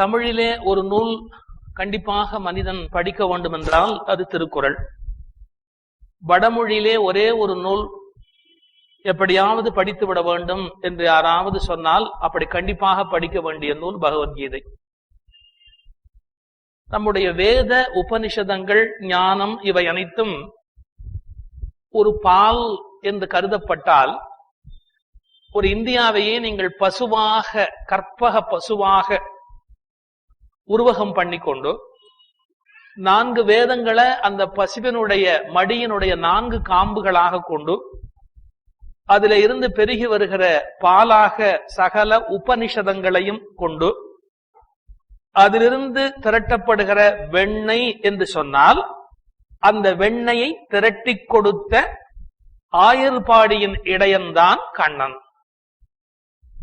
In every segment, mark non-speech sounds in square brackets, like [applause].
தமிழிலே ஒரு நூல் கண்டிப்பாக மனிதன் படிக்க வேண்டும் என்றால் அது திருக்குறள். வடமொழியிலே ஒரே ஒரு நூல் எப்படியாவது படித்து விட வேண்டும் என்று யாராவது சொன்னால் அப்படி கண்டிப்பாக படிக்க வேண்டிய நூல் பகவத்கீதை. நம்முடைய வேத உபனிஷதங்கள் ஞானம் இவை அனைத்தும் ஒரு பால் என்று கருதப்பட்டால் ஒரு இந்தியாவையே நீங்கள் பசுவாக கற்பக பசுவாக உருவகம் பண்ணிக்கொண்டு நான்கு வேதங்களை அந்த பசிவினுடைய மடியினுடைய நான்கு காம்புகளாக கொண்டு அதுல இருந்து பெருகி வருகிற பாலாக சகல உபனிஷதங்களையும் கொண்டு அதிலிருந்து திரட்டப்படுகிற வெண்ணெய் என்று சொன்னால் அந்த வெண்ணெயை திரட்டி கொடுத்த ஆயர்பாடியின் இடையன்தான் கண்ணன்.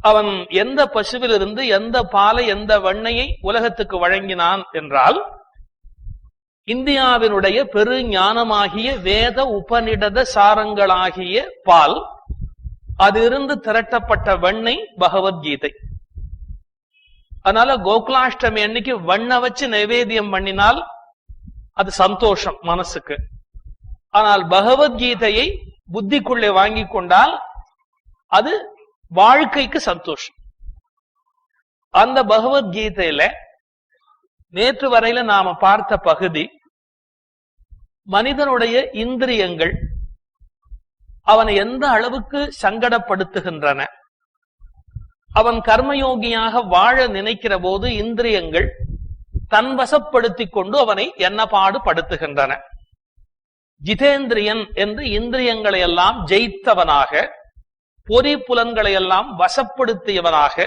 அவன் எந்த பசுவிலிருந்து எந்த பாலை எந்த வெண்ணையை உலகத்துக்கு வழங்கினான் என்றால் இந்தியாவினுடைய பெரு ஞானமாகிய வேத உபநிடத சாரங்களாகிய பால் அதிலிருந்து திரட்டப்பட்ட வெண்ணெய் பகவத்கீதை. அதனால கோகுலாஷ்டமி அன்னைக்கு வண்ண வச்சு நைவேத்தியம் பண்ணினால் அது சந்தோஷம் மனசுக்கு. ஆனால் பகவத்கீதையை புத்திக்குள்ளே வாங்கி கொண்டால் அது வாழ்க்கைக்கு சந்தோஷம். அந்த பகவத்கீதையில நேற்று வரையில நாம பார்த்த பகுதி மனிதனுடைய இந்திரியங்கள் அவனை எந்த அளவுக்கு சங்கடப்படுத்துகின்றன அவன் கர்மயோகியாக வாழ நினைக்கிற போது இந்திரியங்கள் தன்வசப்படுத்திக் கொண்டு அவனை என்ன பாடுபடுத்துகின்றன ஜிதேந்திரியன் என்று இந்திரியங்களை எல்லாம் ஜெயித்தவனாக பொறி புலன்களை எல்லாம் வசப்படுத்தியவனாக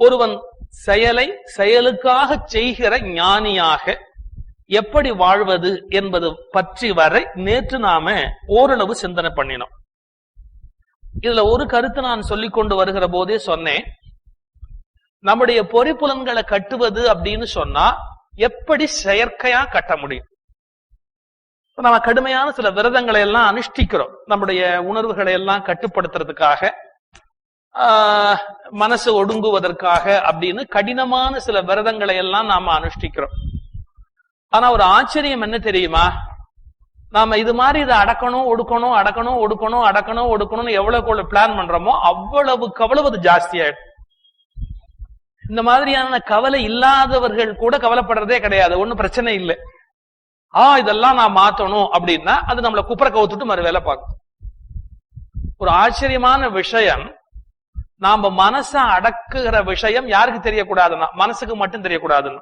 ஒருவன் செயலை செயலுக்காக செய்கிற ஞானியாக எப்படி வாழ்வது என்பது பற்றி வரை நேற்று நாம ஓரளவு சிந்தனை பண்ணினோம். இதுல ஒரு கருத்து நான் சொல்லிக் கொண்டு வருகிற போதே சொன்னேன். நம்முடைய பொறிப்புலன்களை கட்டுவது அப்படின்னு சொன்னா எப்படி செயற்கையா கட்ட முடியும்? நம்ம கடுமையான சில விரதங்களை எல்லாம் அனுஷ்டிக்கிறோம். நம்முடைய உணர்வுகளை எல்லாம் கட்டுப்படுத்துறதுக்காக ஆஹ், மனசு ஒடுங்குவதற்காக அப்படின்னு கடினமான சில விரதங்களை எல்லாம் நாம அனுஷ்டிக்கிறோம். ஆனா ஒரு ஆச்சரியம் என்ன தெரியுமா? நாம இது மாதிரி இதை அடக்கணும் ஒடுக்கணும் அடக்கணும் ஒடுக்கணும் அடக்கணும் ஒடுக்கணும்னு எவ்வளவுக்கு பிளான் பண்றோமோ அவ்வளவுக்கு அவ்வளவு அது ஜாஸ்தியாயிடும் இந்த மாதிரியான கவலை இல்லாதவர்கள் கூட கவலைப்படுறதே கிடையாது. ஒன்றும் பிரச்சனை இல்லை. ஆ இதெல்லாம் நான் மாத்தணும் அப்படின்னா அது நம்மளை குப்புற கவுத்துட்டு மறு வேலை பார்க்கும். ஒரு ஆச்சரியமான விஷயம் நாம மனச அடக்குகிற விஷயம் யாருக்கு தெரியக்கூடாதுன்னா மனசுக்கு மட்டும் தெரியக்கூடாதுன்னு.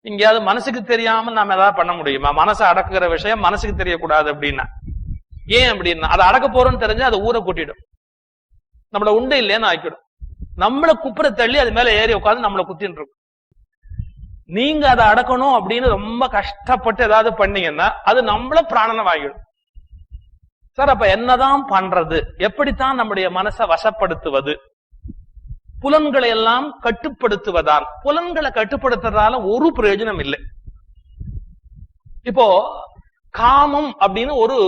எங்கேயாவது மனசுக்கு தெரியாம நாம ஏதாவது பண்ண முடியுமா? மனசை அடக்குகிற விஷயம் மனசுக்கு தெரியக்கூடாது அப்படின்னா. ஏன் அப்படின்னா அதை அடக்க போறோம்னு தெரிஞ்சு அதை ஊரை கூட்டிடும். நம்மள உண்டு இல்லைன்னு ஆக்கிடும். நம்மள குப்புற தள்ளி அது மேல ஏறி உட்காந்து நம்மள குத்தின்னு இருக்கும் நீங்க அதை அடக்கணும் அப்படின்னு ரொம்ப கஷ்டப்பட்டு ஏதாவது பண்ணீங்கன்னா அது நம்மள பிராணனை வாங்கிடும். சார் அப்ப என்னதான் பண்றது? எப்படித்தான் நம்முடைய மனசை வசப்படுத்துவது? புலன்களை எல்லாம் கட்டுப்படுத்துவதால் புலன்களை கட்டுப்படுத்துறதால ஒரு பிரயோஜனம் இல்லை. இப்போ காமம் அப்படின்னு ஒரு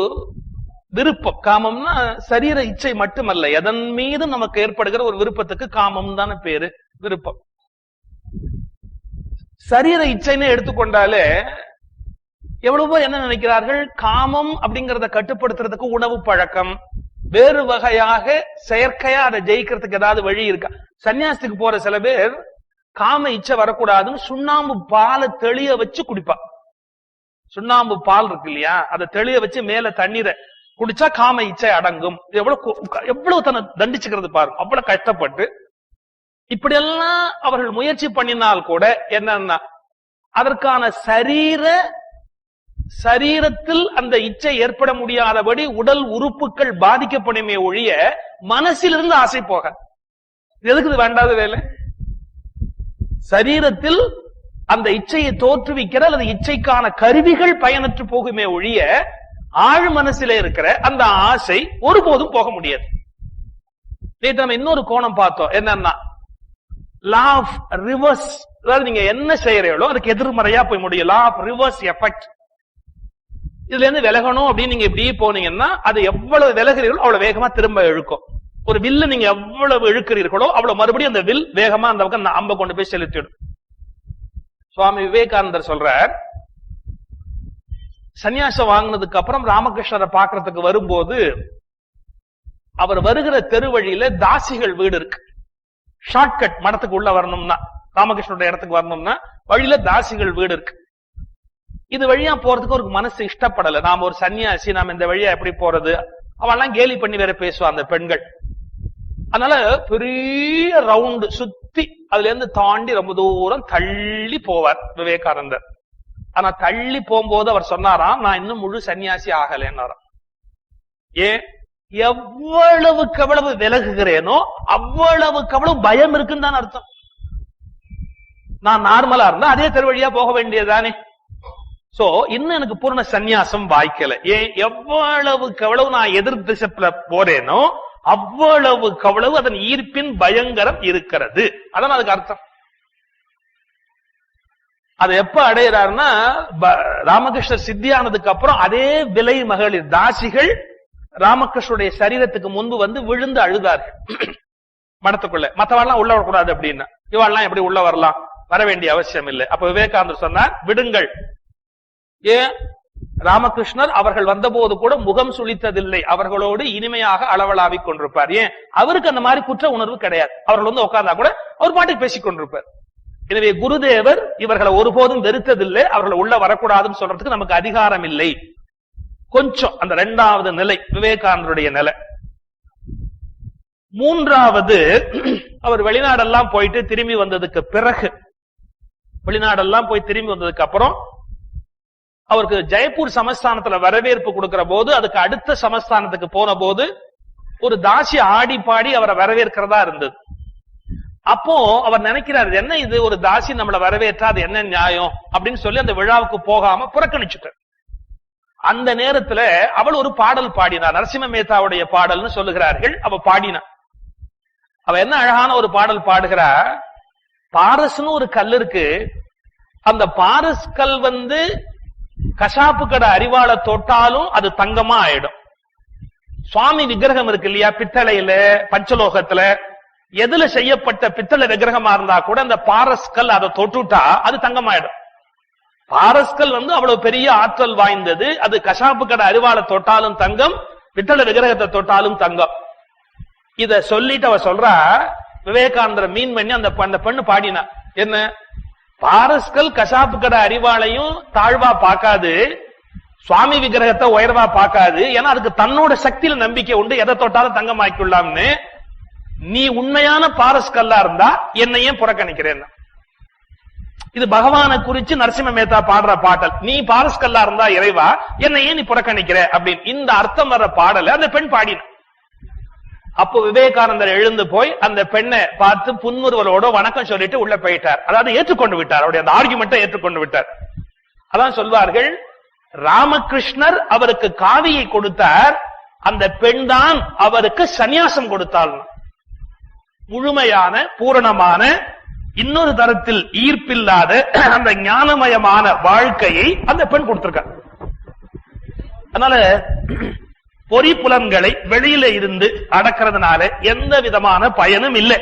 விருப்பம். காமம்னா சரீர இச்சை மட்டுமல்ல எதன் மீது நமக்கு ஏற்படுகிற ஒரு விருப்பத்துக்கு காமம் தானே பேரு விருப்பம். சரீர இச்சைன்னு எடுத்துக்கொண்டாலே எவ்வளவோ என்ன நினைக்கிறார்கள்? காமம் அப்படிங்கறத கட்டுப்படுத்துறதுக்கு உணவு பழக்கம். வேறு வகையாக செயற்கையா அதை ஜெயிக்கிறதுக்கு ஏதாவது வழி இருக்கா? சன்னியாசத்துக்கு போற சில பேர் காம இச்சை வரக்கூடாதுன்னு சுண்ணாம்பு பாலை தெளிய வச்சு குடிப்பா. சுண்ணாம்பு பால் இருக்கு இல்லையா? அதை தெளிய வச்சு மேல தண்ணீரை குடிச்சா காம இச்சை அடங்கும். எவ்வளவு எவ்வளவு தன்னை தண்டிச்சுக்கிறது பாருங்க. அவ்வளவு கஷ்டப்பட்டு இப்படியெல்லாம் அவர்கள் முயற்சி பண்ணினால் கூட என்னன்னா அதற்கான சரீர சரீரத்தில் அந்த இச்சை ஏற்பட முடியாதபடி உடல் உறுப்புகள் பாதிக்கப்படுமே ஒழிய மனசிலிருந்து ஆசை போக. எதுக்கு வேண்டாத வேலை? சரீரத்தில் அந்த இச்சையை தோற்றுவிக்கிற அல்லது இச்சைக்கான கருவிகள் பயனற்று போகுமே ஒழிய ஆழ் மனசில இருக்கிற அந்த ஆசை ஒருபோதும் போக முடியாது. நேற்று நம்ம இன்னொரு கோணம் பார்த்தோம். என்னன்னா லாஃப் ரிவர்ஸ் அதாவது நீங்க என்ன செய்யறீங்களோ அதுக்கு எதிர்மறையா போய் முடியும். லாஃப் ரிவர்ஸ் எஃபெக்ட் இதுல இருந்து விலகணும் அப்படின்னு நீங்க இப்படியே போனீங்கன்னா அது எவ்வளவு விலகிறீர்களோ அவ்வளவு வேகமா திரும்ப இழுக்கும். ஒரு வில்ல நீங்க எவ்வளவு இழுக்கிறீர்களோ அவ்வளவு மறுபடியும் அந்த வில் வேகமா அந்த பக்கம் அம்ப கொண்டு போய் செலுத்திடும். சுவாமி விவேகானந்தர் சொல்றார் சன்னியாசம் வாங்கினதுக்கு அப்புறம் ராமகிருஷ்ணரை பார்க்கறதுக்கு வரும்போது அவர் வருகிற தெரு வழியில தாசிகள் வீடு இருக்கு. ஷார்ட்கட் மடத்துக்கு உள்ள வரணும்னா ராமகிருஷ்ணனுடைய இடத்துக்கு வரணும்னா வழியில தாசிகள் வீடு இருக்கு. இது வழியா போறதுக்கு ஒரு மனசு இஷ்டப்படல. நாம ஒரு சன்னியாசி நாம இந்த வழியா எப்படி போறது? அவெல்லாம் கேலி பண்ணி வேற பேசுவா அந்த பெண்கள். அதனால பெரிய ரவுண்டு சுத்தி அதுல இருந்து தாண்டி ரொம்ப தூரம் தள்ளி போவார் விவேகானந்தர். ஆனா தள்ளி போகும்போது அவர் சொன்னாராம் நான் இன்னும் முழு சன்னியாசி ஆகலைன்னாராம். ஏன்? எவ்வளவு கவளவு விலகுகிறேனோ அவ்வளவு கவளவு பயம் இருக்குன்னு தான் அர்த்தம். நான் நார்மலா இருந்தா அதே தெரு வழியா போக வேண்டியதுதானே. சோ இன்னும் எனக்கு பூர்ண சந்நியாசம் வாய்க்கல. ஏன் எவ்வளவுக்கு எவ்வளவு நான் எதிர் திசைப்புல போறேனோ அவ்வளவுக்கு அவ்வளவு அதன் ஈர்ப்பின் பயங்கரம் இருக்கிறது. அதான் அதுக்கு அர்த்தம். அது எப்ப அடையிறாருன்னா ராமகிருஷ்ணர் சித்தியானதுக்கு அப்புறம் அதே விலை மகளிர் தாசிகள் ராமகிருஷ்ணனுடைய சரீரத்துக்கு முன்பு வந்து விழுந்து அழுதார்கள். மடத்துக்குள்ள மத்தவாள்லாம் உள்ள வரக்கூடாது அப்படின்னா. இவாள்லாம் எப்படி உள்ள வரலாம்? வர வேண்டிய அவசியம் இல்லை. அப்ப விவேகானந்தர் சொன்னார் விடுங்கள். ஏன்? ராமகிருஷ்ணர் அவர்கள் வந்தபோது கூட முகம் சுழித்ததில்லை. அவர்களோடு இனிமையாக அளவலாவிக் கொண்டிருப்பார். ஏன்? அவருக்கு அந்த மாதிரி குற்ற உணர்வு கிடையாது. அவர்கள் வந்து உட்கார்ந்தா கூட அவர் பாட்டுக்கு பேசிக் கொண்டிருப்பார். எனவே குருதேவர் இவர்களை ஒருபோதும் வெறுத்ததில்லை. அவர்களை உள்ள வரக்கூடாதுன்னு சொல்றதுக்கு நமக்கு அதிகாரம் இல்லை. கொஞ்சம் அந்த இரண்டாவது நிலை விவேகானந்தருடைய நிலை. மூன்றாவது அவர் வெளிநாடெல்லாம் போயிட்டு திரும்பி வந்ததுக்கு பிறகு வெளிநாடெல்லாம் போய் திரும்பி வந்ததுக்கு அப்புறம் அவருக்கு ஜெயப்பூர் சமஸ்தானத்துல வரவேற்பு கொடுக்கிற போது அதுக்கு அடுத்த சமஸ்தானத்துக்கு போன போது ஒரு தாசி ஆடி பாடி அவரை வரவேற்கிறதா இருந்தது. அப்போ அவர் நினைக்கிறார் என்ன இது? ஒரு தாசி நம்மளை வரவேற்றா அது என்ன நியாயம்? அப்படின்னு சொல்லி அந்த விழாவுக்கு போகாம புறக்கணிச்சுட்டார். அந்த நேரத்துல அவள் ஒரு பாடல் பாடினார். நரசிம்ம மேத்தாவுடைய பாடல்னு சொல்லுகிறார்கள். அவ பாடினா. அவ என்ன அழகான ஒரு பாடல் பாடுகிறா? பாரஸ்னு ஒரு கல் இருக்கு. அந்த பாரஸ் கல் வந்து கசாப்பு கடை அறிவாள தொட்டாலும் அது தங்கமா ஆயிடும். சுவாமி விக்கிரகம் இருக்கு இல்லையா? பித்தளையில பஞ்சலோகத்துல. எதுல செய்யப்பட்ட பித்தளை விக்கிரகமா இருந்தா கூட அந்த பாரஸ் கல் அதை தொட்டுட்டா அது தங்கமாயிடும். பாரஸ்கல் வந்து அவ்வளவு பெரிய ஆற்றல் வாய்ந்தது. அது கசாப்பு கடை அறிவாள தொட்டாலும் தங்கம் விட்டல விக்கிரகத்தை தொட்டாலும் தங்கம். இத சொல்லிட்டு அவ சொல்றா விவேகானந்தர் மீன் பண்ணி அந்த அந்த பெண்ணு பாடினா என்ன? பாரஸ்கல் கசாப்பு கடை அறிவாளையும் தாழ்வா பார்க்காது சுவாமி விக்கிரகத்தை உயர்வா பார்க்காது ஏன்னா அதுக்கு தன்னோட சக்தியில நம்பிக்கை உண்டு எதை தொட்டாலும் தங்கம் தங்கமாக்கிக்கொள்ளாம்னு. நீ உண்மையான பாரஸ்கல்லா இருந்தா என்னையும் புறக்கணிக்கிறேன் இது பகவானை குறிச்சு நரசிம்ம மேத்தா பாடுற பாடல். நீ பாரஸ்கல்லா இருந்தா இறைவா என்னை ஏன் நீ புறக்கணிக்கிற? அப்படின்னு இந்த அர்த்தம் வர்ற பாடல அந்த பெண் பாடின. அப்போ விவேகானந்தர் எழுந்து போய் அந்த பெண்ணை பார்த்து புன்முறுவலோட வணக்கம் சொல்லிட்டு உள்ள போயிட்டார். அதாவது ஏற்றுக்கொண்டு விட்டார். அவருடைய அந்த ஆர்குமெண்ட்டை ஏற்றுக்கொண்டு விட்டார். அதான் சொல்வார்கள் ராமகிருஷ்ணர் அவருக்கு காவியை கொடுத்தார். அந்த பெண் தான் அவருக்கு சந்நியாசம் கொடுத்தாள் முழுமையான பூரணமான இன்னொரு தரத்தில் ஈர்ப்பில்லாத அந்த ஞானமயமான வாழ்க்கையை அந்த பெண் கொடுத்திருக்க அதனால பொறி புலன்களை வெளியில இருந்து அடக்கிறதுனால எந்த விதமான பயனும் இல்லை.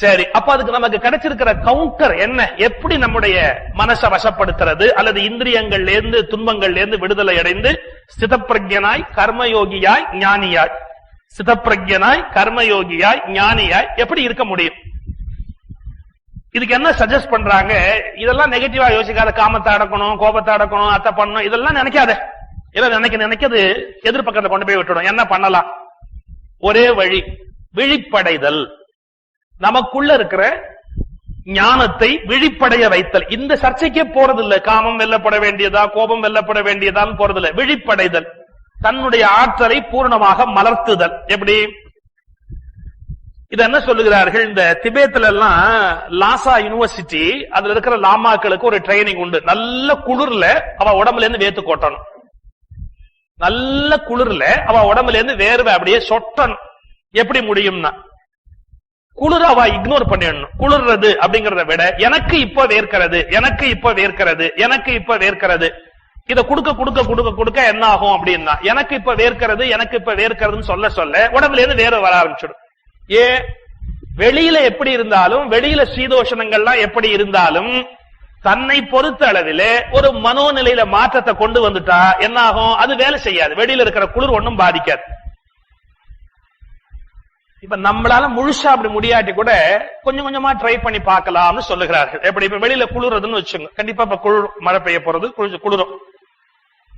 சரி அப்ப அதுக்கு நமக்கு கிடைச்சிருக்கிற கவுண்டர் என்ன? எப்படி நம்முடைய மனசை வசப்படுத்துறது? அல்லது இந்திரியங்கள்ல இருந்து துன்பங்கள்ல இருந்து விடுதலை அடைந்து சிதப்பிரஜனாய் கர்மயோகியாய் ஞானியாய். சிதப்பிரஜனாய் கர்மயோகியாய் ஞானியாய் எப்படி இருக்க முடியும்? இதுக்கு என்ன சஜஸ்ட் பண்றாங்க? இதெல்லாம் நெகட்டிவா யோசிக்காத காமத்தை அடக்கணும் கோபத்தை அடக்கணும் அத்தை பண்ணணும் இதெல்லாம் நினைக்காத. இதெல்லாம் நினைக்க நினைக்கிறது எதிர்பக்கத்தை கொண்டு போய் விட்டுடும். என்ன பண்ணலாம்? ஒரே வழி விழிப்படைதல். நமக்குள்ள இருக்கிற ஞானத்தை விழிப்படைய வைத்தல். இந்த சர்ச்சைக்கே போறதில்லை. காமம் வெல்லப்பட வேண்டியதா கோபம் வெல்லப்பட வேண்டியதான்னு போறதில்லை. விழிப்படைதல். தன்னுடைய ஆற்றலை பூர்ணமாக மலர்த்துதல். எப்படி? இது என்ன சொல்லுகிறார்கள்? இந்த திபேத்ல எல்லாம் லாசா யுனிவர்சிட்டி அதுல இருக்கிற லாமாக்களுக்கு ஒரு ட்ரைனிங் உண்டு. நல்ல குளிர்ல அவ உடம்புல இருந்து வேத்து கொட்டணும். நல்ல குளிர்ல அவ உடம்புல இருந்து வேர்வை அப்படியே சொட்டணும். எப்படி முடியும்னா குளிர் அவ இக்னோர் பண்ணிடணும். குளிர்றது அப்படிங்கறத விட எனக்கு இப்ப வேர்க்கிறது எனக்கு இப்ப வேர்க்கிறது எனக்கு இப்ப வேர்க்கிறது. இத கொடுக்க கொடுக்க கொடுக்க கொடுக்க என்ன ஆகும் அப்படின்னா எனக்கு இப்ப வேர்க்கிறது எனக்கு இப்ப வேர்க்கிறதுன்னு சொல்ல சொல்ல உடம்புல இருந்து வேர்வை வர ஆரம்பிச்சிடும். ஏ வெளியில எப்படி இருந்தாலும் வெளியில சீதோஷணங்கள்லாம் எப்படி இருந்தாலும் தன்னை பொறுத்த அளவில் ஒரு மனோநிலையில மாற்றத்தை கொண்டு வந்துட்டா என்ன ஆகும் அது வேலை செய்யாது. வெளியில இருக்கிற குளிர் ஒன்றும் பாதிக்காது. இப்ப நம்மளால முழுசா அப்படி முடியாட்டி கூட கொஞ்சம் கொஞ்சமா ட்ரை பண்ணி பார்க்கலாம்னு சொல்லுகிறார்கள். எப்படி? இப்ப வெளியில குளிர்றதுன்னு வச்சுங்க. கண்டிப்பா இப்ப குளிர் மழை பெய்ய போறது குளிர் குளிரும்.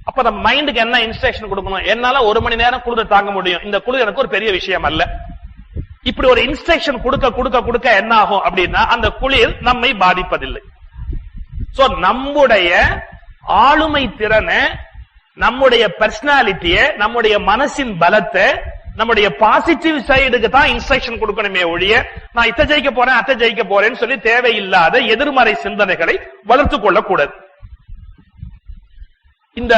அப்ப நம்ம மைண்டுக்கு என்ன இன்ஸ்ட்ரக்ஷன் கொடுக்கணும்? என்னால ஒரு மணி நேரம் குளிர தாங்க முடியும். இந்த குளிர் எனக்கு ஒரு பெரிய விஷயம் அல்ல. இப்படி ஒரு இன்ஸ்ட்ரக்ஷன் கொடுக்க கொடுக்க கொடுக்க என்ன ஆகும் அப்படின்னா அந்த குளிர் நம்மை பாதிப்பதில்லை. சோ நம்முடைய ஆளுமை திறனை நம்முடைய பர்சனாலிட்டிய நம்முடைய மனசின் பலத்தை நம்முடைய பாசிட்டிவ் சைடுக்கு தான் இன்ஸ்ட்ரக்ஷன் கொடுக்கணுமே ஒழிய நான் இத்த ஜெயிக்க போறேன் அத்தை ஜெயிக்க போறேன்னு சொல்லி தேவையில்லாத எதிர்மறை சிந்தனைகளை வளர்த்துக் கொள்ளக்கூடாது. இந்த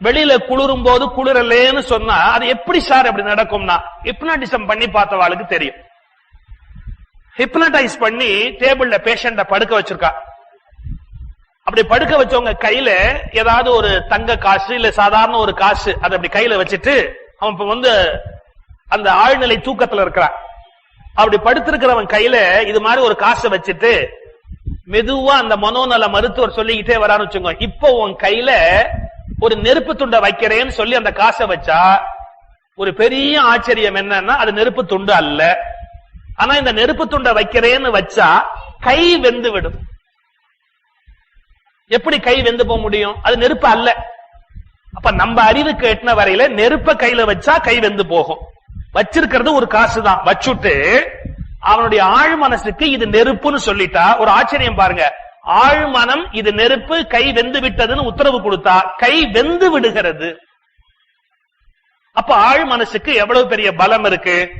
வெளியில குளிரும் போது குளிரலேன்னு சொன்னா அது எப்படி சார் அப்படி நடக்கும்னா ஹிப்னாட்டிசம் பண்ணி பார்த்தவாளுக்கு தெரியும். ஹிப்னடைஸ் பண்ணி டேபிள்ல பேஷண்ட படுக்க வச்சிருக்கா. அப்படி படுக்க வச்சவங்க கையில ஏதாவது ஒரு தங்க காசு இல்ல சாதாரண ஒரு காசு அதை அப்படி கையில வச்சுட்டு அவன் இப்ப வந்து அந்த ஆழ்நிலை தூக்கத்துல இருக்கிறான். அப்படி படுத்திருக்கிறவன் கையில இது மாதிரி ஒரு காசை வச்சுட்டு மெதுவா அந்த மனோநல மருத்துவர் சொல்லிக்கிட்டே வரான்னு வச்சுங்க இப்போ உன் கையில ஒரு நெருப்பு துண்டை வைக்கிறேன்னு சொல்லி அந்த காசை வச்சா ஒரு பெரிய ஆச்சரியம் என்னன்னா அது நெருப்பு துண்டு அல்ல. ஆனா இந்த நெருப்பு துண்டை வைக்கிறேன்னு வச்சா கை வெந்து விடும். எப்படி கை வெந்து போக முடியும்? அது நெருப்பு அல்ல. அப்ப நம்ம அறிவுக்கு எட்டின வரையில நெருப்ப கையில வச்சா கை வெந்து போகும். வச்சிருக்கிறது ஒரு காசு தான் வச்சுட்டு அவனுடைய ஆழ் மனசுக்கு இது நெருப்புன்னு சொல்லிட்டா ஒரு ஆச்சரியம் பாருங்க. ஆழ்மனம் இது நெருப்பு கை வெந்து விட்டதுன்னு உத்தரவு கொடுத்தா கை வெந்து விடுகிறது. அப்ப ஆழ் மனசுக்கு எவ்வளவு பெரிய பலம் இருக்கு?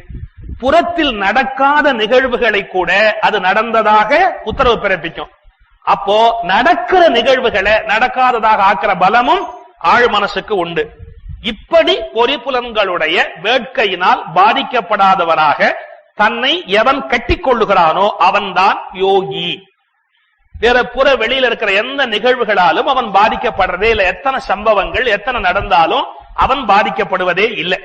புறத்தில் நடக்காத நிகழ்வுகளை கூட அது நடந்ததாக உத்தரவு பிறப்பிக்கும். அப்போ நடக்கிற நிகழ்வுகளை நடக்காததாக ஆக்கிற பலமும் ஆழ் மனசுக்கு உண்டு. இப்படி பொறிப்புலன்களுடைய வேட்கையினால் பாதிக்கப்படாதவனாக தன்னை எவன் கட்டிக்கொள்ளுகிறானோ அவன்தான் யோகி. வேற புற வெளியில இருக்கிற எந்த நிகழ்வுகளாலும் அவன் பாதிக்கப்படுறதே இல்லை. எத்தனை சம்பவங்கள் எத்தனை நடந்தாலும் அவன் பாதிக்கப்படுவதே இல்லை.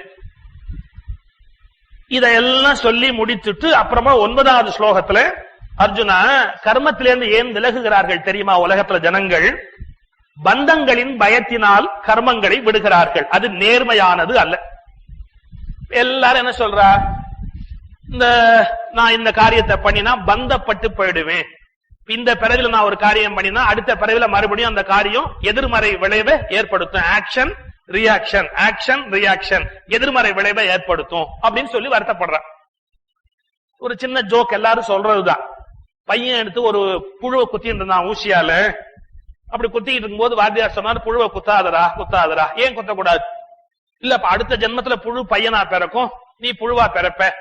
இதையெல்லாம் சொல்லி முடித்துட்டு அப்புறமா ஒன்பதாவது ஸ்லோகத்துல அர்ஜுனா கர்மத்திலிருந்து ஏன் விலகுகிறார்கள் தெரியுமா? உலகத்துல ஜனங்கள் பந்தங்களின் பயத்தினால் கர்மங்களை விடுகிறார்கள். அது நேர்மையானது அல்ல. எல்லாரும் என்ன சொல்றா? இந்த நான் இந்த காரியத்தை பண்ணினா பந்தப்பட்டு போயிடுவேன். இந்த பிறவில நான் ஒரு காரியம் பண்ணினா அடுத்த பிறவில மறுபடியும் அந்த காரியம் எதிர்மறை விளைவை ஏற்படுத்தும். ஆக்ஷன் ரியாக்ஷன் ஆக்ஷன் ரியாக்ஷன் எதிர்மறை விளைவை ஏற்படுத்தும். அப்படின்னு சொல்லி வருத்தப்படுறான். ஒரு சின்ன ஜோக் எல்லாரும் சொல்றதுதான். பையன் எடுத்து ஒரு புழுவை குத்திட்டு இருந்தான் ஊசியால. அப்படி குத்திக்கிட்டு இருக்கும்போது வாத்தியார் சொன்னார் புழுவை குத்தாதரா குத்தாதரா ஏன் குத்தக்கூடாது? இல்ல அடுத்த ஜென்மத்துல புழு பையனா பிறக்கும். நீ புழுவா பிறப்ப.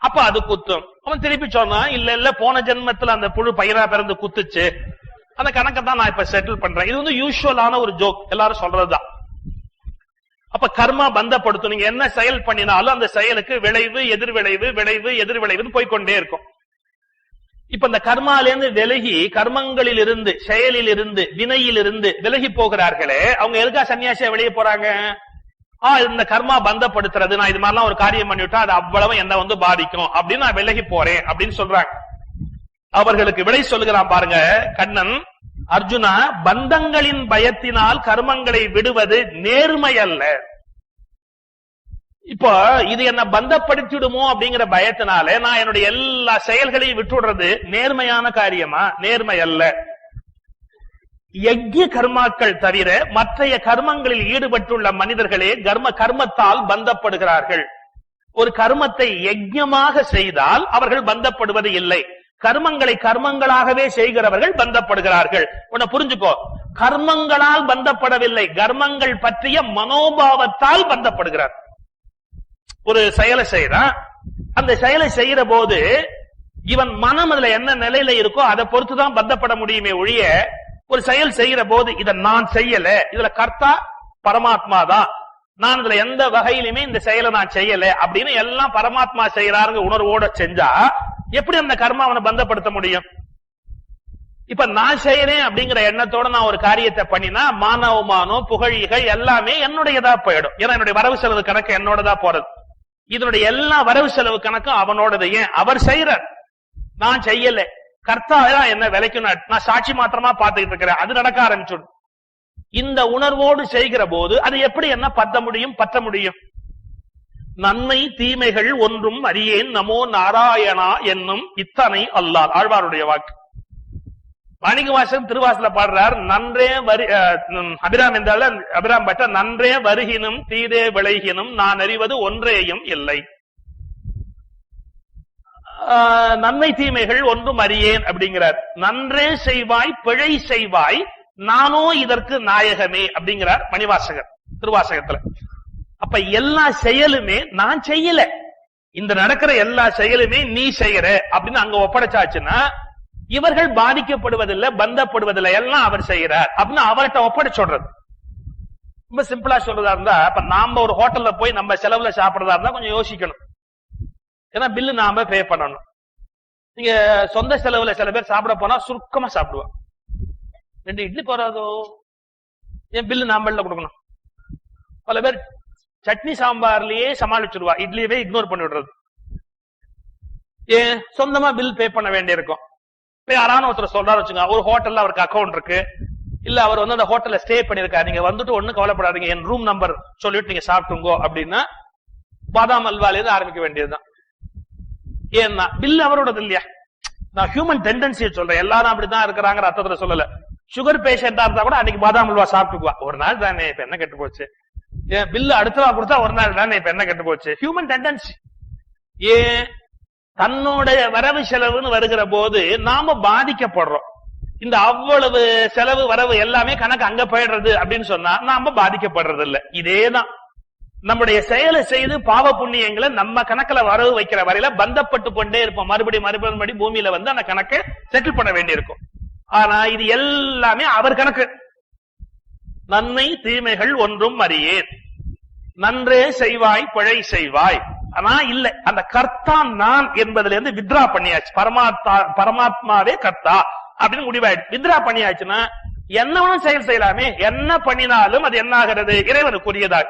அப்ப அது குத்தும். அவன் திருப்பி சொன்னான் இல்ல இல்ல போன ஜென்மத்துல அந்த புழு பையனா பிறந்து குத்துச்சு. அந்த கணக்கை தான் நான் இப்ப செட்டில் பண்றேன். இது வந்து யூஸ்வலான ஒரு ஜோக் எல்லாரும் சொல்றதுதான். அப்ப கர்மா பந்தப்படுத்தும். நீங்க என்ன செயல் பண்ணினாலும் அந்த செயலுக்கு விளைவு எதிர் விளைவு விளைவு எதிர் விளைவுன்னு போய்க்கொண்டே இருக்கும். இப்ப இந்த கர்மாலேருந்து விலகி கர்மங்களில் இருந்து செயலில் இருந்து வினையில் இருந்து விலகி போகிறார்களே அவங்க எதுக்கா சன்னியாசியா வெளியே போறாங்க? ஆ இந்த கர்மா பந்தப்படுத்துறது நான் இது மாதிரிலாம் ஒரு காரியம் பண்ணிவிட்டா அது அவ்வளவு என்ன வந்து பாதிக்கும். அப்படின்னு நான் விலகி போறேன் அப்படின்னு சொல்றாங்க. அவர்களுக்கு விடை சொல்லுகிறான் பாருங்க கண்ணன். அர்ஜுனா பந்தங்களின் பயத்தினால் கர்மங்களை விடுவது நேர்மை அல்ல. இப்போ இது என்ன பந்தப்படுத்திடுமோ அப்படிங்கிற பயத்தினால நான் என்னுடைய எல்லா செயல்களையும் விட்டுடுறது நேர்மையான காரியமா? நேர்மை அல்ல. யஜ்ய கர்மாக்கள் தவிர மற்றைய கர்மங்களில் ஈடுபட்டுள்ள மனிதர்களே கர்ம கர்மத்தால் பந்தப்படுகிறார்கள். ஒரு கர்மத்தை யஜ்யமாக செய்தால் அவர்கள் பந்தப்படுவது இல்லை. கர்மங்களை கர்மங்களாகவே செய்கிறவர்கள் பந்தப்படுகிறார்கள். உன்னை புரிஞ்சுக்கோ. கர்மங்களால் பந்தப்படவில்லை. கர்மங்கள் பற்றிய மனோபாவத்தால் பந்தப்படுகிறார். ஒரு செயலை செய்யறான் அந்த செயலை செய்யற போது இவன் மனம் அதுல என்ன நிலையில இருக்கோ அதை பொறுத்துதான் பந்தப்பட முடியுமே ஒழிய ஒரு செயல் செய்யற போது இதை நான் செய்யல இதுல கர்த்தா பரமாத்மா தான் நான் இதுல எந்த வகையிலுமே இந்த செயலை நான் செய்யல அப்படின்னு எல்லாம் பரமாத்மா செய்யறாருங்க உணர்வோட செஞ்சா எப்படி அந்த கர்மா அவனை பந்தப்படுத்த முடியும்? இப்ப நான் செய்யறேன் அப்படிங்கிற எண்ணத்தோட நான் ஒரு காரியத்தை பண்ணினா மானவமானம் புகழிகள் எல்லாமே என்னுடையதா போயிடும். ஏன்னா என்னுடைய வரவு செலவு கணக்கு என்னோடதா போறது. இதனுடைய எல்லா வரவு செலவு கணக்கும் அவனோடது. ஏன்? அவர் செய்யறார் நான் செய்யல. கர்த்தா என்ன விலைக்கும் நான் சாட்சி மாத்திரமா பார்த்துக்கிட்டு இருக்கிறேன். அது நடக்க ஆரம்பிச்சுடும். இந்த உணர்வோடு செய்கிற போது அது எப்படி என்ன பத்த முடியும்? பற்ற முடியும். நன்மை தீமைகள் ஒன்றும் அறியேன். நமோ நாராயணா என்னும் இத்தனை அல்லால் ஆழ்வாருடைய வாக்கு. மாணிக்கவாசன் திருவாசல பாடுறார் நன்றே வரி அபிராம் என்றால அபிராம் பட்ட நன்றே வருகினும் தீதே விளைகினும் நான் அறிவது ஒன்றேயும் இல்லை. நன்மை தீமைகள் ஒன்றும் அறியேன் அப்படிங்கிறார். நன்றே செய்வாய் பிழை செய்வாய் நானோ இதற்கு நாயகமே அப்படிங்கிறார் மணிவாசகர் திருவாசகத்துல. அப்ப எல்லா செயலுமே நான் செய்யல. இந்த நடக்கிற எல்லா செயலுமே நீ செய்யற அப்படின்னு அங்க ஒப்படைச்சாச்சுன்னா இவர்கள் பாதிக்கப்படுவதில்லை பந்தப்படுவதில்லை எல்லாம் அவர் செய்யறார் அப்படின்னு அவர்கிட்ட ஒப்படை சொல்றது. ரொம்ப சிம்பிளா சொல்றதா இருந்தா இப்ப நாம ஒரு ஹோட்டல்ல போய் நம்ம செலவுல சாப்பிடுறதா இருந்தா கொஞ்சம் யோசிக்கணும். ஏன்னா பில்லு நாம பே பண்ணணும். நீங்க சொந்த செலவுல சில பேர் சாப்பிட போனா சுருக்கமா சாப்பிடுவான் ரெண்டு இட்லி போறாதோ? ஏன் பில்லு நாம கொடுக்கணும். பல பேர் சட்னி சாம்பார்லயே சமாளிச்சிருவா. இட்லியவே இக்னோர் பண்ணி விடுறது. ஏன்? சொந்தமா பில் பே பண்ண வேண்டியிருக்கும். இப்ப யாரான ஒருத்தர் சொல்றாரு வச்சுங்க ஒரு ஹோட்டல்ல அவருக்கு அக்கவுண்ட் இருக்கு. இல்ல அவர் வந்து அந்த ஹோட்டல்ல ஸ்டே பண்ணிருக்காரு நீங்க வந்துட்டு ஒண்ணு கவலைப்படாதீங்க. என் ரூம் நம்பர் சொல்லிட்டு நீங்க சாப்பிட்டுங்கோ அப்படின்னா பாதாம் அல்வாலேருந்து ஆரம்பிக்க வேண்டியதுதான். ஏன்னா பில் அவரோடது இல்லையா நான் ஹியூமன் டெண்டன்சியை சொல்றேன். எல்லாரும் அப்படிதான் இருக்கிறாங்க அர்த்தத்துல சொல்லல. சுகர் பேஷண்டா இருந்தா கூட அன்னைக்கு பாதாம் அல்வா சாப்பிட்டுக்குவா. ஒரு நாள் தானே இப்ப என்ன கெட்டு போச்சு? ஏன் பில்லு அடுத்தவா கொடுத்தா ஒரு நாள் தானே இப்ப என்ன கெட்டு போச்சு? ஹியூமன் டெண்டன்சி ஏன்? தன்னுடைய வரவு செலவுன்னு வருகிற போது நாம பாதிக்கப்படுறோம். இந்த அவ்வளவு செலவு வரவு எல்லாமே கணக்கு அங்க போயிடுறது அப்படின்னு சொன்னா நாம பாதிக்கப்படுறது இல்ல இதேதான். நம்முடைய செயலை செய்து பாவ புண்ணியங்களை நம்ம கணக்குல வரவு வைக்கிற வரையில பந்தப்பட்டு கொண்டே இருப்போம். மறுபடியும் மறுபடியும் பூமியில வந்து அந்த கணக்கை செட்டில் பண்ண வேண்டியிருக்கும். ஆனா இது எல்லாமே அவர் கணக்கு. நன்மை தீமைகள் ஒன்றும் அறியேன். நன்றே செய்வாய் பிழை செய்வாய். ஆனா இல்ல. அந்த கர்த்தா நான் என்பதுல இருந்து வித்ரா பண்ணியாச்சு. பரமாத்மா பரமாத்மாவே கர்த்தா அப்படின்னு முடிவாயிடுச்சு வித்ரா பண்ணியாச்சுன்னா என்ன வேணும் செயல் செய்யலாமே. என்ன பண்ணினாலும் அது என்ன ஆகிறது இறைவனுக்குரியதாக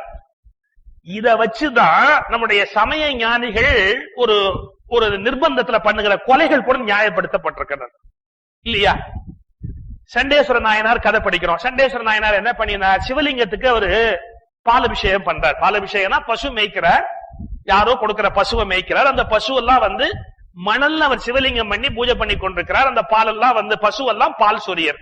இத வச்சுதான் நம்முடைய சமய ஞானிகள் ஒரு ஒரு நிர்பந்தத்துல பண்ணுகிற கொலைகள் கூட நியாயப்படுத்தப்பட்டிருக்கிறது. இல்லையா? சண்டேஸ்வர நாயனார் கதை படிக்கிறோம். சண்டேஸ்வர நாயனார் என்ன பண்ணினார்? சிவலிங்கத்துக்கு அவரு பாலபிஷேகம் பண்றார். பாலபிஷேகம்னா பசு மேய்க்கிறார். யாரோ கொடுக்கிற பசுவை மேய்க்கிறார். அந்த பசு எல்லாம் வந்து மணல்ல அவர் சிவலிங்கம் பண்ணி பூஜை பண்ணி கொண்டிருக்கிறார். அந்த பால் எல்லாம் வந்து பசு எல்லாம் பால் சொரியர்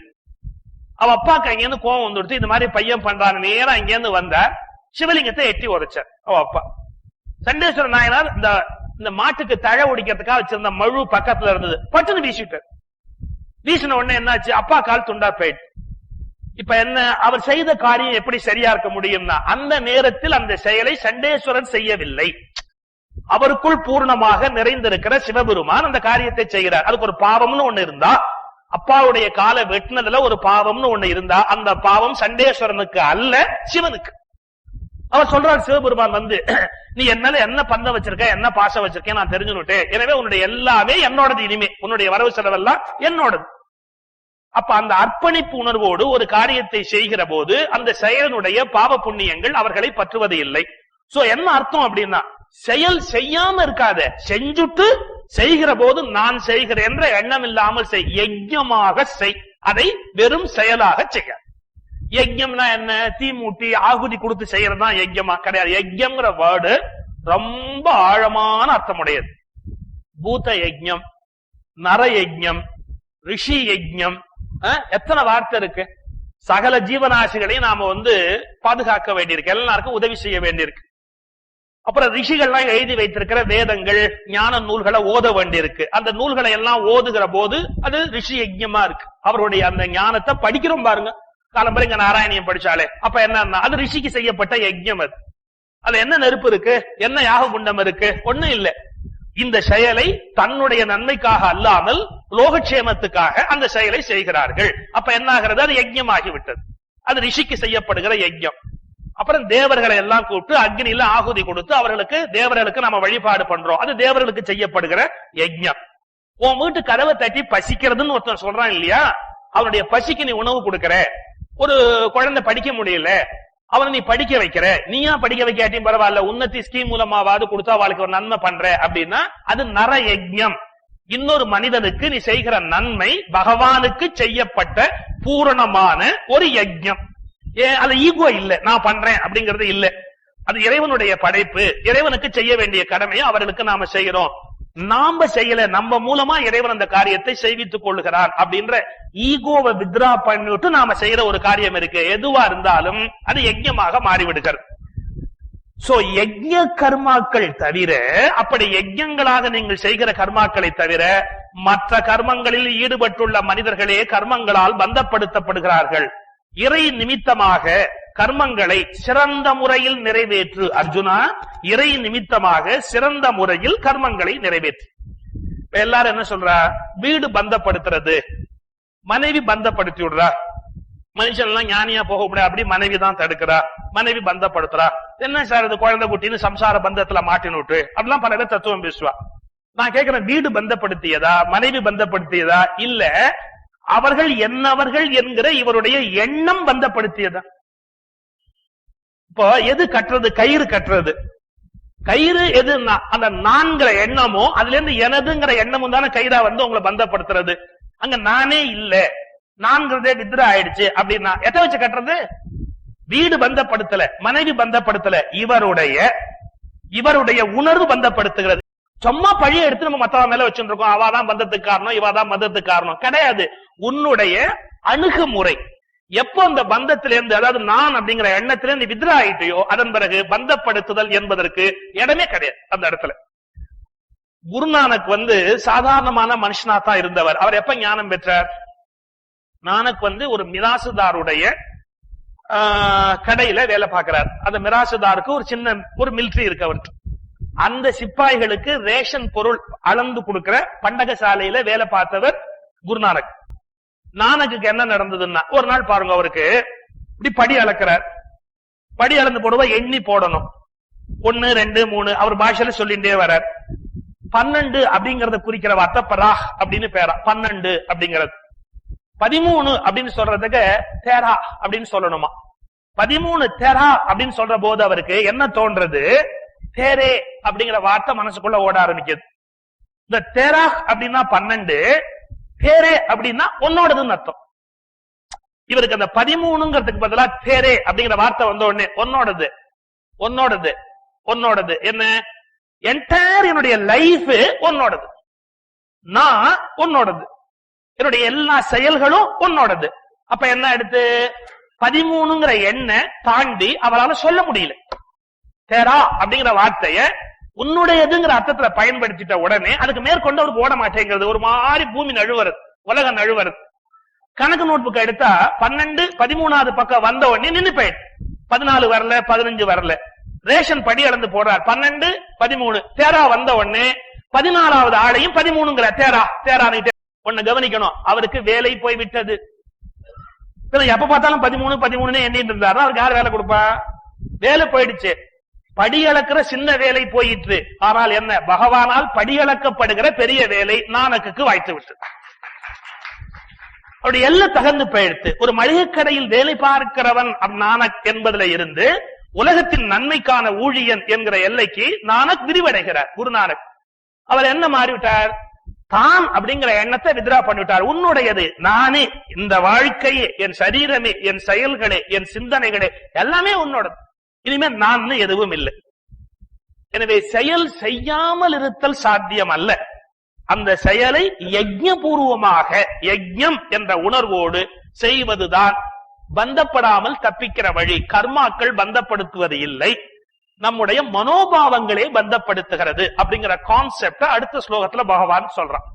அவ அப்பாக்கு அங்கேருந்து கோவம் வந்துடுத்து இந்த மாதிரி பையன் பண்றான்னு. நேரம் அங்கேருந்து வந்தார். சிவலிங்கத்தை எட்டி உதைச்சார் அவ அப்பா. சண்டேஸ்வர நாயனார் இந்த இந்த மாட்டுக்கு தழை ஒடிக்கிறதுக்காக வச்சிருந்த மழு பக்கத்துல இருந்தது. பட்டுன்னு வீசிட்டார். வீசின உடனே என்னாச்சு? அப்பா கால் துண்டா போயிட்டு. இப்ப என்ன அவர் செய்த காரியம் எப்படி சரியா இருக்க முடியும்னா அந்த நேரத்தில் அந்த செயலை சண்டேஸ்வரன் செய்யவில்லை. அவருக்குள் பூர்ணமாக நிறைந்திருக்கிற சிவபெருமான் அந்த காரியத்தை செய்கிறார். அதுக்கு ஒரு பாவம்னு ஒண்ணு இருந்தா அப்பாவுடைய காலை வெட்டினதுல ஒரு பாவம்னு ஒண்ணு இருந்தா அந்த பாவம் சண்டேஸ்வரனுக்கு அல்ல சிவனுக்கு. அவர் சொல்றாரு சிவபெருமான் வந்து [clears throat] நீ என்னால என்ன பந்த வச்சிருக்க என்ன பாசம் வச்சிருக்கேன் நான் தெரிஞ்சுனுட்டேன் எனவே உன்னுடைய எல்லாமே என்னோடது இனிமே. உன்னுடைய வரவு செலவெல்லாம் என்னோடது. அப்ப அந்த அர்ப்பணிப்பு உணர்வோடு ஒரு காரியத்தை செய்கிற போது அந்த செயலனுடைய பாவ புண்ணியங்கள் அவர்களை பற்றுவது இல்லை. சோ என்ன அர்த்தம் அப்படின்னா செயல் செய்யாம இருக்காத செஞ்சுட்டு செய்கிற போது நான் செய்கிறேன் என்ற எண்ணம் இல்லாமல் செய் யஜ்யமாக செய். அதை வெறும் செயலாக செய்ய. யஜ்யம்னா என்ன? தீ மூட்டி ஆகுதி கொடுத்து செய்யறது தான் யஜ்யமா? கிடையாது. யஜ்யம்ங்கிற வேர்டு ரொம்ப ஆழமான அர்த்தமுடையது. பூத யஜ்யம் நர யஜ்யம் ரிஷி யஜ்யம் எத்தனை வார்த்தை இருக்கு? சகல ஜீவனாசிகளையும் நாம வந்து பாதுகாக்க வேண்டியிருக்கு. எல்லாருக்கும் உதவி செய்ய வேண்டியிருக்கு. அப்புறம் ரிஷிகள்லாம் எழுதி வைத்திருக்கிற வேதங்கள் ஞான நூல்களை ஓத வேண்டியிருக்கு. அந்த நூல்களை எல்லாம் ஓதுகிற போது அது ரிஷி யஜ்யமா இருக்கு. அவருடைய அந்த ஞானத்தை படிக்கிறோம் பாருங்க. காலம்பரை இங்க நாராயணியம் படிச்சாலே. அப்ப என்ன அது ரிஷிக்கு செய்யப்பட்ட யஜ்யம் அது. அது என்ன நெருப்பு இருக்கு? என்ன யாக குண்டம் இருக்கு? ஒண்ணும் இல்ல. இந்த செயலை தன்னுடைய நன்மைக்காக அல்லாமல் லோகக்ஷேமத்துக்காக அந்த செயலை செய்கிறார்கள். அப்ப என்ன ஆகிறது அது யஜ்யம் ஆகிவிட்டது அது ரிஷிக்கு செய்யப்படுகிற யஜ்யம். அப்புறம் தேவர்களை எல்லாம் கூப்பிட்டு அக்னியில ஆகுதி கொடுத்து அவர்களுக்கு தேவர்களுக்கு நம்ம வழிபாடு பண்றோம். அது தேவர்களுக்கு செய்யப்படுகிற யஜ்யம். உன் வீட்டு கதவை தட்டி பசிக்கிறதுன்னு ஒருத்தன் சொல்றான் இல்லையா? அவனுடைய பசிக்கு நீ உணவு கொடுக்கற. ஒரு குழந்தை படிக்க முடியல. அவனை நீ படிக்க வைக்கிற. நீயா படிக்க வைக்காட்டியும் பரவாயில்ல உன்னத்தி ஸ்கீம் மூலமாவது கொடுத்தா அவளுக்கு ஒரு நன்மை பண்ற. அப்படின்னா அது நர யஜ்யம். இன்னொரு மனிதனுக்கு நீ செய்கிற நன்மை பகவானுக்கு செய்யப்பட்ட பூரணமான ஒரு யஜ்யம். அது ஈகோ இல்ல. நான் பண்றேன் அப்படிங்கறது இல்ல. அது இறைவனுடைய படைப்பு. இறைவனுக்கு செய்ய வேண்டிய கடமையை அவர்களுக்கு நாம செய்கிறோம் நாம செய்யல நம்ம மூலமா இறைவன் அந்த காரியத்தை செய்வித்துக் கொள்ளுகிறான் அப்படின்ற ஈகோவை வித்ரா பண்ணிட்டு நாம செய்யற ஒரு காரியம் இருக்கு. எதுவா இருந்தாலும் அது யஜ்யமாக மாறிவிடுகிறது. சோ யஜ்ய கர்மாக்கள் தவிர அப்படி யஜ்யங்களாக நீங்கள் செய்கிற கர்மாக்களை தவிர மற்ற கர்மங்களில் ஈடுபட்டுள்ள மனிதர்களே கர்மங்களால் பந்தப்படுத்தப்படுகிறார்கள். இறை நிமித்தமாக கர்மங்களை சிறந்த முறையில் நிறைவேற்று. அர்ஜுனா இறை நிமித்தமாக சிறந்த முறையில் கர்மங்களை நிறைவேற்று. இப்ப எல்லாரும் என்ன சொல்றா? வீடு பந்தப்படுத்துறது. மனைவி பந்தப்படுத்தி விடுறா. மனுஷன் எல்லாம் ஞானியா போக முடியாது அப்படி மனைவி தான் தடுக்கிறா. மனைவி பந்தப்படுத்துறா. என்ன சார் இது குழந்தை குட்டின்னு சம்சார பந்தத்துல மாட்டின்னு விட்டு? அப்படிலாம் பல பேர் தத்துவம் பேசுவா. நான் கேட்கிறேன் வீடு பந்தப்படுத்தியதா? மனைவி பந்தப்படுத்தியதா? இல்ல அவர்கள் என்னவர்கள் என்கிற இவருடைய எண்ணம் பந்தப்படுத்தியதா? இப்போ எது கட்டுறது? கயிறு கட்டுறது. கயிறு எதுன்னா அந்த நான்கிற எண்ணமோ அதுல இருந்து எனதுங்கிற எண்ணமும் தானே கயிறா வந்து உங்களை பந்தப்படுத்துறது. அங்க நானே இல்ல. நான்கிறதே வித்ரா ஆயிடுச்சு அப்படின்னா எதை வச்சு கட்டுறது? வீடு பந்தப்படுத்தல மனைவி பந்தப்படுத்தல. இவருடைய இவருடைய உணர்வு பந்தப்படுத்துகிறது. சும்மா பழிய எடுத்து நம்ம மத்தவ மேல வச்சுருக்கோம். இருக்கோம் அவாதான் பந்தத்துக்கு காரணம் இவாதான் பந்தத்துக்கு காரணம். கிடையாது. உன்னுடைய அணுகுமுறை. எப்போ அந்த பந்தத்திலிருந்து அதாவது நான் அப்படிங்கிற எண்ணத்திலிருந்து வித்ரா ஆயிட்டையோ அதன் பிறகு பந்தப்படுத்துதல் என்பதற்கு இடமே கிடையாது அந்த இடத்துல. குருநானக் வந்து சாதாரணமான மனுஷனா தான் இருந்தவர். அவர் எப்ப ஞானம் பெற்றார்? நானக் வந்து ஒரு மிராசுதாருடைய ஆஹ், கடையில வேலை பார்க்கிறார். அந்த மிராசுதாருக்கு ஒரு சின்ன ஒரு மிலிட்டரி இருக்கு அவருக்கு. அந்த சிப்பாய்களுக்கு ரேஷன் பொருள் அளந்து கொடுக்கிற பண்டக சாலையில வேலை பார்த்தவர் குருநானக். நானக்குக்கு என்ன நடந்ததுன்னா ஒரு நாள் பாருங்க அவருக்கு இப்படி படி அளக்கிறார். படி அளந்து போடுவா எண்ணி போடணும். ஒன்னு ரெண்டு மூணு அவர் பாஷையில சொல்லிட்டே வர்றார். பன்னெண்டு அப்படிங்கறத குறிக்கிற வார்த்தை பராஹ் அப்படின்னு பேரா. பன்னெண்டு அப்படிங்கிறது. பதிமூணு அப்படின்னு சொல்றதுக்கு தேரா அப்படின்னு சொல்லணுமா? பதிமூணு தேரா அப்படின்னு சொல்ற போது அவருக்கு என்ன தோன்றது? தேரே அப்படிங்கிற வார்த்தை மனசுக்குள்ள ஓட ஆரம்பிக்குது. இந்த தேரா அப்படின்னா பன்னெண்டு தேரே அப்படின்னா உன்னோடதுன்னு அர்த்தம். இவருக்கு அந்த பதிமூணுங்கிறதுக்கு பதிலா தேரே அப்படிங்கிற வார்த்தை வந்த உடனே உன்னோடது உன்னோடது உன்னோடது. என்ன? என்டையர் என்னுடைய லைஃப் உன்னோடது. நான் உன்னோடது. என்னுடைய எல்லா செயல்களும் உன்னோடது. அப்ப என்ன எடுத்து? பதிமூணுங்கிற எண்ணை தாண்டி அவரால சொல்ல முடியல. தேரா அப்படிங்கிற வார்த்தைய உன்னுடையதுங்கிற அர்த்தத்துல பயன்படுத்திட்ட உடனே அதுக்கு மேற்கொண்டு அவருக்கு ஓட மாட்டேங்கிறது. ஒரு மாதிரி பூமி நழுவுறது உலகம் நழுவுறது. கணக்கு நோட் புக் எடுத்தா பன்னெண்டு பதிமூணாவது பக்கம் வந்த உடனே நின்னு போயிடு பதினாலு வரல பதினஞ்சு வரல. ரேஷன் படி அளந்து போடுறார். பன்னெண்டு பதிமூணு. தேரா வந்த உடனே பதினாலாவது ஆளையும் பதிமூணுங்கிற தேரா தேரா ஒண்ணு கவனிக்கணும். அவருக்கு வேலை போய் விட்டது. எப்ப பார்த்தாலும் பதிமூணு பதிமூணுன்னு எண்ணிட்டு இருந்தாரு அவருக்கு யார் வேலை கொடுப்பா? வேலை போயிடுச்சு. படி அளக்கிற சின்ன வேலை போயிற்று. ஆனால் என்ன? பகவானால் படி அளக்கப்படுகிற பெரிய வேலை நானக்குக்கு வாய்த்து விட்டு அப்படி எல்லாம் தகர்ந்து போயிடுத்து. ஒரு மளிகை கடையில் வேலை பார்க்கிறவன் அப் நானக் என்பதுல இருந்து உலகத்தின் நன்மைக்கான ஊழியன் என்கிற எல்லைக்கு நானக் விரிவடைகிறார் குருநானக். அவர் என்ன மாறிவிட்டார்? தான் அப்படிங்கிற எண்ணத்தை வித்ரா பண்ணிவிட்டார். உன்னுடையது நானே. இந்த வாழ்க்கையே என் சரீரமே என் செயல்களே என் சிந்தனைகளே எல்லாமே உன்னோடது. இனிமே நான் எதுவும் இல்லை. எனவே செயல் செய்யாமல் இருத்தல் சாத்தியம் அல்ல. அந்த செயலை யஜ்யபூர்வமாக யஜ்யம் என்ற உணர்வோடு செய்வதுதான் பந்தப்படாமல் தப்பிக்கிற வழி. கர்மாக்கள் பந்தப்படுத்துவது இல்லை. நம்முடைய மனோபாவங்களே பந்தப்படுத்துகிறது அப்படிங்கிற கான்செப்ட அடுத்த ஸ்லோகத்துல பகவான் சொல்றான்.